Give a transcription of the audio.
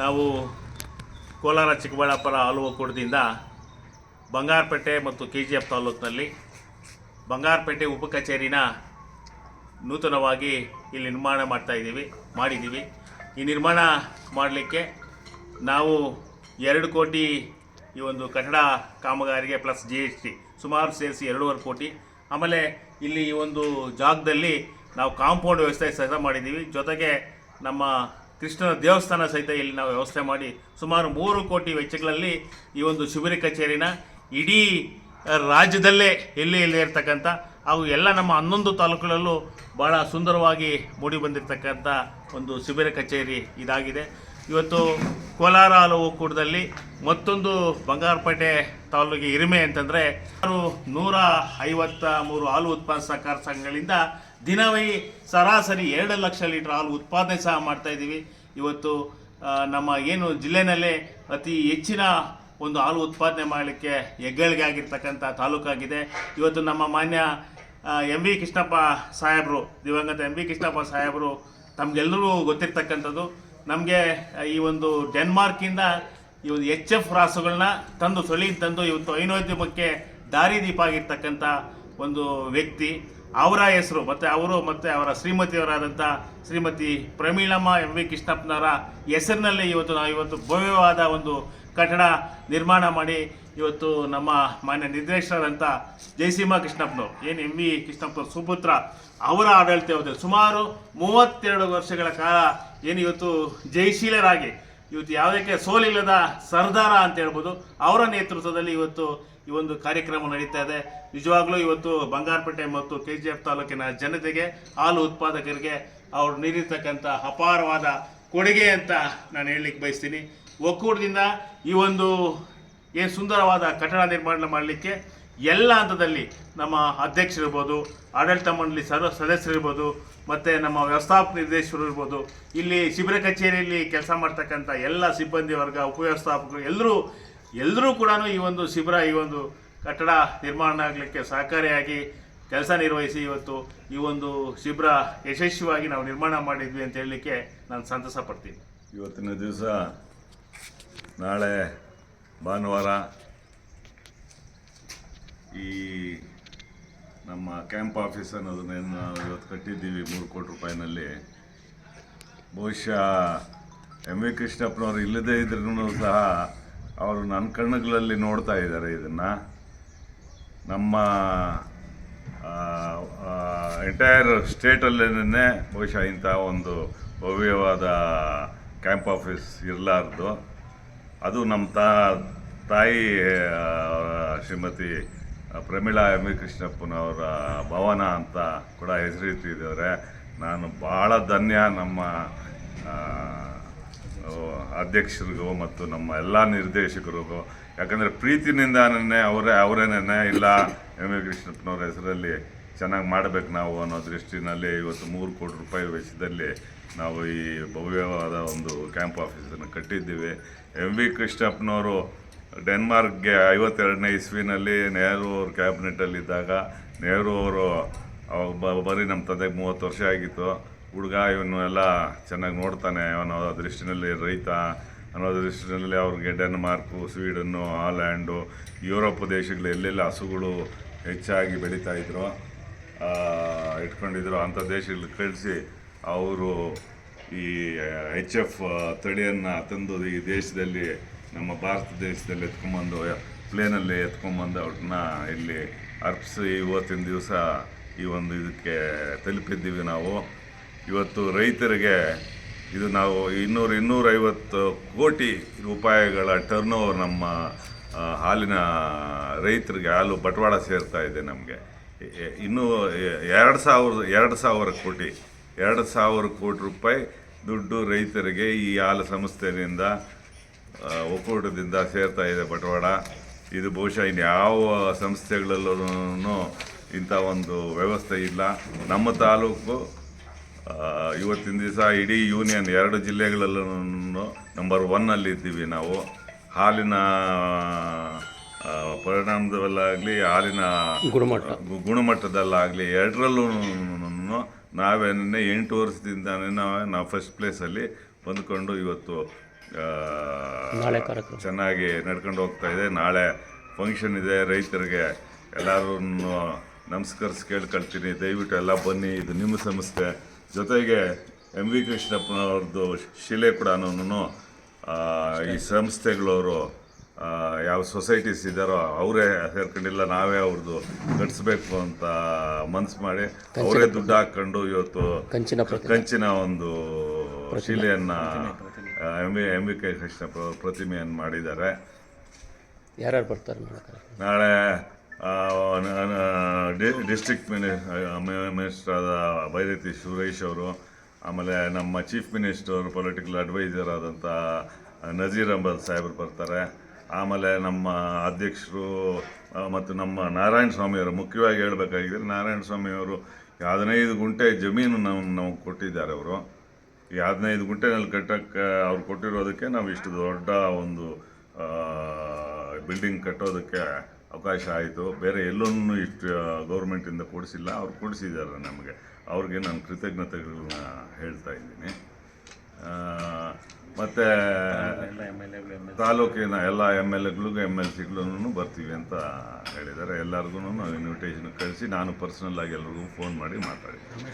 ನಾವು ಕೋಲಾರ ಚಿಕ್ಕಬಳ್ಳಾಪುರ ಹಾಲು ಒಕ್ಕೂಟದಿಂದ ಬಂಗಾರಪೇಟೆ ಮತ್ತು ಕೆ ಜಿ ಎಫ್ ತಾಲೂಕಿನಲ್ಲಿ ಬಂಗಾರಪೇಟೆ ಉಪ ಕಚೇರಿನ ನೂತನವಾಗಿ ಇಲ್ಲಿ ನಿರ್ಮಾಣ ಮಾಡ್ತಾ ಇದ್ದೀವಿ, ಮಾಡಿದ್ದೀವಿ. ಈ ನಿರ್ಮಾಣ ಮಾಡಲಿಕ್ಕೆ ನಾವು ಎರಡು ಕೋಟಿ ಈ ಒಂದು ಕಟ್ಟಡ ಕಾಮಗಾರಿಗೆ ಪ್ಲಸ್ ಜಿ ಎಸ್ ಟಿ ಸುಮಾರು ಸೇರಿಸಿ ಎರಡೂವರೆ ಕೋಟಿ. ಆಮೇಲೆ ಇಲ್ಲಿ ಈ ಒಂದು ಜಾಗದಲ್ಲಿ ನಾವು ಕಾಂಪೌಂಡ್ ವ್ಯವಸ್ಥೆ ಸಹ ಮಾಡಿದ್ದೀವಿ. ಜೊತೆಗೆ ನಮ್ಮ ಕೃಷ್ಣನ ದೇವಸ್ಥಾನ ಸಹಿತ ಇಲ್ಲಿ ನಾವು ವ್ಯವಸ್ಥೆ ಮಾಡಿ ಸುಮಾರು ಮೂರು ಕೋಟಿ ವೆಚ್ಚಗಳಲ್ಲಿ ಈ ಒಂದು ಶಿಬಿರ ಕಚೇರಿನ ಇಡೀ ರಾಜ್ಯದಲ್ಲೇ ಎಲ್ಲಿ ಇಲ್ಲಿ ಇರ್ತಕ್ಕಂಥ ಹಾಗೂ ಎಲ್ಲ ನಮ್ಮ ಹನ್ನೊಂದು ತಾಲೂಕುಗಳಲ್ಲೂ ಭಾಳ ಸುಂದರವಾಗಿ ಮೂಡಿ ಬಂದಿರತಕ್ಕಂಥ ಒಂದು ಶಿಬಿರ ಕಚೇರಿ ಇದಾಗಿದೆ. ಇವತ್ತು ಕೋಲಾರ ಹಾಲು ಒಕ್ಕೂಟದಲ್ಲಿ ಮತ್ತೊಂದು ಬಂಗಾರಪೇಟೆ ತಾಲೂಕಿಗೆ ಹಿರಿಮೆ ಅಂತಂದರೆ ನೂರ ಐವತ್ತ ಮೂರು ಹಾಲು ಉತ್ಪಾದಕ ಸಹಕಾರ ಸಂಘಗಳಿಂದ ದಿನವೇ ಸರಾಸರಿ ಎರಡು ಲಕ್ಷ ಲೀಟರ್ ಹಾಲು ಉತ್ಪಾದನೆ ಸಹ ಮಾಡ್ತಾ ಇದ್ದೀವಿ. ಇವತ್ತು ನಮ್ಮ ಏನು ಜಿಲ್ಲೆನಲ್ಲೇ ಅತಿ ಹೆಚ್ಚಿನ ಒಂದು ಹಾಲು ಉತ್ಪಾದನೆ ಮಾಡಲಿಕ್ಕೆ ಹೆಗ್ಗಳಿಕೆ ಆಗಿರ್ತಕ್ಕಂಥ ತಾಲೂಕಾಗಿದೆ. ಇವತ್ತು ನಮ್ಮ ಮಾನ್ಯ ಎಂ ವಿ ಕೃಷ್ಣಪ್ಪ ಸಾಹೇಬರು, ದಿವಂಗತ ಎಂ ವಿ ಕೃಷ್ಣಪ್ಪ ಸಾಹೇಬರು ತಮಗೆಲ್ಲರೂ ಗೊತ್ತಿರ್ತಕ್ಕಂಥದ್ದು. ನಮಗೆ ಈ ಒಂದು ಡೆನ್ಮಾರ್ಕಿಂದ ಈ ಒಂದು ಎಚ್ ಎಫ್ ರಾಸುಗಳನ್ನ ತಂದು ಸೊಳಿ ತಂದು ಇವತ್ತು ಹೈನೋದ್ಯಮಕ್ಕೆ ದಾರಿದೀಪ ಆಗಿರ್ತಕ್ಕಂಥ ಒಂದು ವ್ಯಕ್ತಿ. ಅವರ ಹೆಸರು, ಮತ್ತು ಅವರು, ಮತ್ತು ಅವರ ಶ್ರೀಮತಿಯವರಾದಂಥ ಶ್ರೀಮತಿ ಪ್ರಮೀಳಮ್ಮ ಎಂ ವಿ ಕೃಷ್ಣಪ್ಪನವರ ಹೆಸರಿನಲ್ಲಿ ಇವತ್ತು ನಾವು ಇವತ್ತು ಭವ್ಯವಾದ ಒಂದು ಕಟ್ಟಡ ನಿರ್ಮಾಣ ಮಾಡಿ ಇವತ್ತು ನಮ್ಮ ಮಾನ್ಯ ನಿರ್ದೇಶಕರಾದಂಥ ಜಯಸೀಮಾ ಕೃಷ್ಣಪ್ಪನವರು, ಏನು ಎಂ ವಿ ಕೃಷ್ಣಪ್ಪನವ್ರ ಸುಪುತ್ರ, ಅವರ ಆಡಳಿತದಲ್ಲಿ ಸುಮಾರು ಮೂವತ್ತೆರಡು ವರ್ಷಗಳ ಕಾಲ ಏನು ಇವತ್ತು ಜಯಶೀಲರಾಗಿ ಇವತ್ತು ಯಾವುದಕ್ಕೆ ಸೋಲಿಲ್ಲದ ಸರ್ದಾರ ಅಂತ ಹೇಳ್ಬೋದು. ಅವರ ನೇತೃತ್ವದಲ್ಲಿ ಇವತ್ತು ಈ ಒಂದು ಕಾರ್ಯಕ್ರಮ ನಡೀತಾ ಇದೆ. ನಿಜವಾಗ್ಲೂ ಇವತ್ತು ಬಂಗಾರಪೇಟೆ ಮತ್ತು ಕೆ ಜಿ ಎಫ್ ತಾಲೂಕಿನ ಜನತೆಗೆ, ಹಾಲು ಉತ್ಪಾದಕರಿಗೆ ಅವರು ನೀಡಿರ್ತಕ್ಕಂಥ ಅಪಾರವಾದ ಕೊಡುಗೆ ಅಂತ ನಾನು ಹೇಳಲಿಕ್ಕೆ ಬಯಸ್ತೀನಿ. ಒಕ್ಕೂಟದಿಂದ ಈ ಒಂದು ಏನು ಸುಂದರವಾದ ಕಟ್ಟಡ ನಿರ್ಮಾಣ ಮಾಡಲಿಕ್ಕೆ ಎಲ್ಲ ಹಂತದಲ್ಲಿ ನಮ್ಮ ಅಧ್ಯಕ್ಷರಿರ್ಬೋದು ಆಡಳಿತ ಮಂಡಳಿ ಸದ ಸದಸ್ಯರಿರ್ಬೋದು ಮತ್ತು ನಮ್ಮ ವ್ಯವಸ್ಥಾಪಕ ನಿರ್ದೇಶಕರು ಇರ್ಬೋದು, ಇಲ್ಲಿ ಶಿಬಿರ ಕಚೇರಿಯಲ್ಲಿ ಕೆಲಸ ಮಾಡ್ತಕ್ಕಂಥ ಎಲ್ಲ ಸಿಬ್ಬಂದಿ ವರ್ಗ, ಉಪವ್ಯವಸ್ಥಾಪಕರು, ಎಲ್ಲರೂ ಎಲ್ಲರೂ ಕೂಡ ಈ ಒಂದು ಶಿಬಿರ, ಈ ಒಂದು ಕಟ್ಟಡ ನಿರ್ಮಾಣ ಆಗಲಿಕ್ಕೆ ಸಹಕಾರಿಯಾಗಿ ಕೆಲಸ ನಿರ್ವಹಿಸಿ ಇವತ್ತು ಈ ಒಂದು ಶಿಬಿರ ಯಶಸ್ವಿಯಾಗಿ ನಾವು ನಿರ್ಮಾಣ ಮಾಡಿದ್ವಿ ಅಂತ ಹೇಳಲಿಕ್ಕೆ ನಾನು ಸಂತಸ ಪಡ್ತೀನಿ. ಇವತ್ತಿನ ದಿವಸ ನಾಳೆ ಭಾನುವಾರ ಈ ನಮ್ಮ ಕ್ಯಾಂಪ್ ಆಫೀಸ್ ಅನ್ನೋದನ್ನೇನು ನಾವು ಇವತ್ತು ಕಟ್ಟಿದ್ದೀವಿ ಮೂರು ಕೋಟಿ ರೂಪಾಯಿನಲ್ಲಿ. ಬಹುಶಃ ಎಂ ವಿ ಕೃಷ್ಣಪ್ಪನವರು ಇಲ್ಲದೇ ಇದ್ರೂ ಸಹ ಅವರು ನನ್ನ ಕಣ್ಣುಗಳಲ್ಲಿ ನೋಡ್ತಾ ಇದ್ದಾರೆ ಇದನ್ನು. ನಮ್ಮ ಎಂಟೈರ್ ಸ್ಟೇಟಲ್ಲೇನೆ ಬಹುಶಃ ಇಂಥ ಒಂದು ಭವ್ಯವಾದ ಕ್ಯಾಂಪ್ ಆಫೀಸ್ ಇರಲಾರ್ದು. ಅದು ನಮ್ಮ ತಾಯಿ ಶ್ರೀಮತಿ ಪ್ರಮೀಳಾ ಎಂ ವಿ ಕೃಷ್ಣಪ್ಪನವರ ಭವನ ಅಂತ ಕೂಡ ಹೆಸರಿಟ್ಟಿದ್ದಾರೆ ನಾನು ಭಾಳ ಧನ್ಯ ನಮ್ಮ ಅಧ್ಯಕ್ಷರಿಗೂ ಮತ್ತು ನಮ್ಮ ಎಲ್ಲ ನಿರ್ದೇಶಕರಿಗೂ. ಯಾಕಂದರೆ ಪ್ರೀತಿನಿಂದನೇ ಅವರೇ ಅವರೇನೇ ಇಲ್ಲ ಎಂ ವಿ ಕೃಷ್ಣಪ್ಪನವ್ರ ಹೆಸರಲ್ಲಿ ಚೆನ್ನಾಗಿ ಮಾಡಬೇಕು ನಾವು ಅನ್ನೋ ದೃಷ್ಟಿನಲ್ಲಿ ಇವತ್ತು ಮೂರು ಕೋಟಿ ರೂಪಾಯಿ ವೆಚ್ಚದಲ್ಲಿ ನಾವು ಈ ಭವ್ಯವಾದ ಒಂದು ಕ್ಯಾಂಪ್ ಆಫೀಸನ್ನು ಕಟ್ಟಿದ್ದೀವಿ. ಎಂ ವಿ ಕೃಷ್ಣಪ್ಪನವರು ಡೆನ್ಮಾರ್ಕ್ಗೆ ಐವತ್ತೆರಡನೇ ಇಸ್ವಿನಲ್ಲಿ ನೆಹರು ಅವ್ರ ಕ್ಯಾಬಿನೆಟಲ್ಲಿದ್ದಾಗ ನೆಹರು ಅವರು ಅವಾಗ ಬರೀ ನಮ್ಮ ತಂದೆಗೆ ಮೂವತ್ತು ವರ್ಷ ಆಗಿತ್ತು. ಹುಡುಗ ಇವನು ಎಲ್ಲ ಚೆನ್ನಾಗಿ ನೋಡ್ತಾನೆ ಅನ್ನೋ ದೃಷ್ಟಿನಲ್ಲಿ ರೈತ. ಅನ್ನೋ ದೃಷ್ಟಿನಲ್ಲಿ ಅವ್ರಿಗೆ ಡೆನ್ಮಾರ್ಕು, ಸ್ವೀಡನ್ನು, ಹಾಲ್ಯಾಂಡು, ಯುರೋಪ್ ದೇಶಗಳು ಎಲ್ಲೆಲ್ಲ ಹಸುಗಳು ಹೆಚ್ಚಾಗಿ ಬೆಳೀತಾಯಿದ್ರು ಇಟ್ಕೊಂಡಿದ್ರು ಅಂಥ ದೇಶಗಳಿಗೆ ಕಳಿಸಿ ಅವರು ಈ ಎಚ್ ಎಫ್ ತಳಿಯನ್ನು ತಂದು ಈ ದೇಶದಲ್ಲಿ ನಮ್ಮ ಭಾರತ ದೇಶದಲ್ಲಿ ಎತ್ಕೊಂಬಂದು ಪ್ಲೇನಲ್ಲಿ ಎತ್ಕೊಂಬಂದು ಅವ್ರನ್ನ ಇಲ್ಲಿ ಅರ್ಪಿಸಿ ಇವತ್ತಿನ ದಿವಸ ಈ ಒಂದು ಇದಕ್ಕೆ ತಲುಪಿದ್ದೀವಿ ನಾವು. ಇವತ್ತು ರೈತರಿಗೆ ಇದು ನಾವು ಇನ್ನೂರು ಇನ್ನೂರೈವತ್ತು ಕೋಟಿ ರೂಪಾಯಿಗಳ ಟರ್ನ್ ಓವರ್ ನಮ್ಮ ಹಾಲಿನ ರೈತರಿಗೆ ಹಾಲು ಬಟವಾಡ ಸೇರ್ತಾ ಇದೆ ನಮಗೆ. ಇನ್ನೂ ಎರಡು ಸಾವಿರದ ಎರಡು ಸಾವಿರ ಕೋಟಿ, ಎರಡು ಸಾವಿರ ಕೋಟಿ ರೂಪಾಯಿ ದುಡ್ಡು ರೈತರಿಗೆ ಈ ಹಾಲು ಸಂಸ್ಥೆಯಿಂದ ಒಕ್ಕೂಟದಿಂದ ಸೇರ್ತಾ ಇದೆ ಬಟವಾಡ ಇದು ಬಹುಶಃ ಇನ್ಯಾವ ಸಂಸ್ಥೆಗಳಲ್ಲೂ ಇಂಥ ಒಂದು ವ್ಯವಸ್ಥೆ ಇಲ್ಲ. ನಮ್ಮ ತಾಲೂಕು ಇವತ್ತಿನ ದಿವಸ ಇಡೀ ಯೂನಿಯನ್ ಎರಡು ಜಿಲ್ಲೆಗಳಲ್ಲೂ ನಂಬರ್ ಒನ್ನಲ್ಲಿ ಇದ್ದೀವಿ ನಾವು. ಹಾಲಿನ ಪರಿಣಾಮದಲ್ಲಾಗಲಿ ಹಾಲಿನ ಗುಣಮಟ್ಟ. ಗುಣಮಟ್ಟದಲ್ಲಾಗಲಿ ಎರಡರಲ್ಲೂ ನಾವೇನೇ ಎಂಟು ವರ್ಷದಿಂದನೇ ನಾವು ನಾವು ಫಸ್ಟ್ ಪ್ಲೇಸಲ್ಲಿ ಹೊಂದ್ಕೊಂಡು ಇವತ್ತು ನಾಳೆ ಕಾರ್ಯಕ್ರಮ. ಚೆನ್ನಾಗಿ ನಡ್ಕೊಂಡು ಹೋಗ್ತಾ ಇದೆ. ನಾಳೆ ಫಂಕ್ಷನ್ ಇದೆ ರೈತರಿಗೆ. ಎಲ್ಲರೂ ನಮಸ್ಕರಿಸಿ ಕೇಳ್ಕೊಳ್ತೀನಿ. ದಯವಿಟ್ಟು ಎಲ್ಲ ಬನ್ನಿ. ಇದು ನಿಮ್ಮ ಸಂಸ್ಥೆ ಜೊತೆಗೆ ಎಂ ವಿ ಕೃಷ್ಣಪ್ಪನವ್ರದ್ದು ಶಿಲೆ ಕೂಡ ಈ ಸಂಸ್ಥೆಗಳವರು ಯಾವ ಸೊಸೈಟೀಸ್ ಇದ್ದಾರೋ ಅವರೇ ಸೇರ್ಕೊಂಡಿಲ್ಲ. ನಾವೇ ಅವ್ರದ್ದು ಕಟ್ಸ್ಬೇಕು ಅಂತ ಮನ್ಸು ಮಾಡಿ ಅವರೇ ದುಡ್ಡು ಹಾಕ್ಕೊಂಡು ಇವತ್ತು ಕಂಚಿನ ಒಂದು ಶಿಲೆಯನ್ನ M V M V K ಅವ್ರ ಪ್ರತಿಮೆಯನ್ನು ಮಾಡಿದ್ದಾರೆ. ಯಾರ್ಯಾರು ಬರ್ತಾರೆ ನಾಳೆ ಡಿಸ್ಟ್ರಿಕ್ಟ್ ಮಿನಿ ಮಿನಿಸ್ಟರ್ ಆದ ಬೈರತಿ ಸುರೇಶ್ ಅವರು ಆಮೇಲೆ ನಮ್ಮ ಚೀಫ್ ಮಿನಿಸ್ಟರ್ ಪೊಲಿಟಿಕಲ್ ಅಡ್ವೈಸರ್ ಆದಂಥ ನಜೀರ್ ಅಹಮದ್ ಸಾಹೇಬರು ಬರ್ತಾರೆ. ಆಮೇಲೆ ನಮ್ಮ ಅಧ್ಯಕ್ಷರು ಮತ್ತು ನಮ್ಮ ನಾರಾಯಣ ಸ್ವಾಮಿಯವರು ಮುಖ್ಯವಾಗಿ ಹೇಳಬೇಕಾಗಿದ್ದರೆ ನಾರಾಯಣ ಸ್ವಾಮಿಯವರು ಹದಿನೈದು ಗುಂಟೆ ಜಮೀನು ನಮ್ಮ ನಮಗೆ ಕೊಟ್ಟಿದ್ದಾರೆ ಅವರು. ಈ ಹದಿನೈದು ಗುಂಟೆನಲ್ಲಿ ಕಟ್ಟಕ್ಕೆ ಅವ್ರು ಕೊಟ್ಟಿರೋದಕ್ಕೆ ನಾವು ಇಷ್ಟು ದೊಡ್ಡ ಒಂದು ಬಿಲ್ಡಿಂಗ್ ಕಟ್ಟೋದಕ್ಕೆ ಅವಕಾಶ ಆಯಿತು. ಬೇರೆ ಎಲ್ಲೊನ್ನೂ ಇಷ್ಟು ಗೌರ್ಮೆಂಟಿಂದ ಕೊಡಿಸಿಲ್ಲ. ಅವ್ರು ಕೊಡಿಸಿದ್ದಾರೆ ನಮಗೆ. ಅವ್ರಿಗೆ ನಾನು ಕೃತಜ್ಞತೆಗಳನ್ನ ಹೇಳ್ತಾ ಇದ್ದೀನಿ. ಮತ್ತು ತಾಲೂಕಿನ ಎಲ್ಲ ಎಂ ಎಲ್ ಎಗಳಿಗೂ, ಎಂ ಎಲ್ ಸಿಗಳೂ ಬರ್ತೀವಿ ಅಂತ ಹೇಳಿದ್ದಾರೆ. ಎಲ್ಲರಿಗೂ ಇನ್ವಿಟೇಷನ್ ಕಳಿಸಿ, ನಾನು ಪರ್ಸ್ನಲ್ಲಾಗಿ ಎಲ್ಲರಿಗೂ ಫೋನ್ ಮಾಡಿ ಮಾತಾಡಿದ್ದೀನಿ